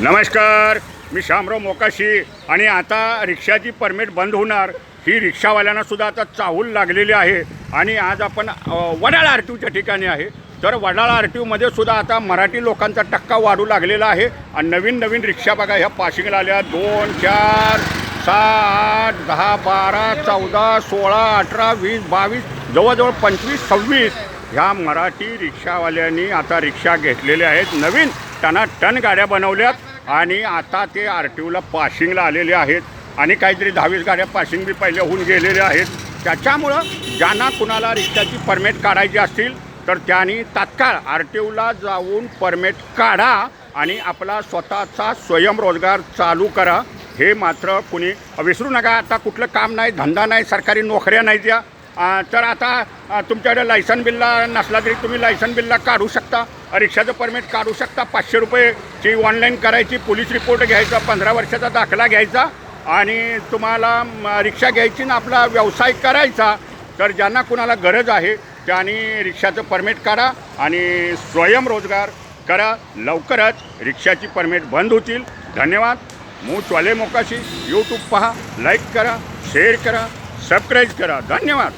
नमस्कार मी शामराव मोकाशी आणि आता रिक्षाची परमिट बंद होणार. ही रिक्षावाल्यांना सुद्धा आता चाहूल लागलेली आहे आणि आज आपण वडाळ आर टी ओच्या ठिकाणी आहे. तर वडाळ आर टी ओमध्ये सुद्धा आता मराठी लोकांचा टक्का वाढू लागलेला आहे आणि नवीन नवीन रिक्षा बघा ह्या पाशिंगला आल्या. दोन चार सहा आठ दहा बारा चौदा सोळा अठरा वीस बावीस जवळजवळ पंचवीस सव्वीस ह्या मराठी रिक्षावाल्यांनी आता रिक्षा घेतलेल्या आहेत. नवीन त्यांना टन गाड्या बनवल्यात आणि आता ते आर टी ओला पाशिंगला आलेले आहेत. आणि काहीतरी दहावीस गाड्या पाशिंग बी पहिले होऊन गेलेल्या आहेत. त्याच्यामुळं ज्यांना कुणाला रिक्षाची परमिट काढायची असतील तर त्यांनी तात्काळ आर टी ओला जाऊन परमिट काढा आणि आपला स्वतःचा स्वयंरोजगार चालू करा. हे मात्र कुणी विसरू नका. आता कुठलं काम नाही धंदा नाही सरकारी नोकऱ्या नाही द्या. तर आता तुमच्याकडे लायसन बिल्ला नसला तरी तुम्ही लायसन बिल्ला काढू शकता. रिक्षाचं परमिट काढू शकता. पाचशे रुपयेची ऑनलाईन करायची पोलीस रिपोर्ट घ्यायचा पंधरा वर्षाचा दाखला घ्यायचा आणि तुम्हाला रिक्षा घ्यायची ना आपला व्यवसाय करायचा. तर ज्यांना कुणाला गरज आहे त्यांनी रिक्षाचं परमिट काढा आणि स्वयंरोजगार करा. लवकरच रिक्षाची परमिट बंद होतील. धन्यवाद. मू चॉले मोकाशी. यूट्यूब पहा लाईक करा शेअर करा सबस्क्राईब करा. धन्यवाद.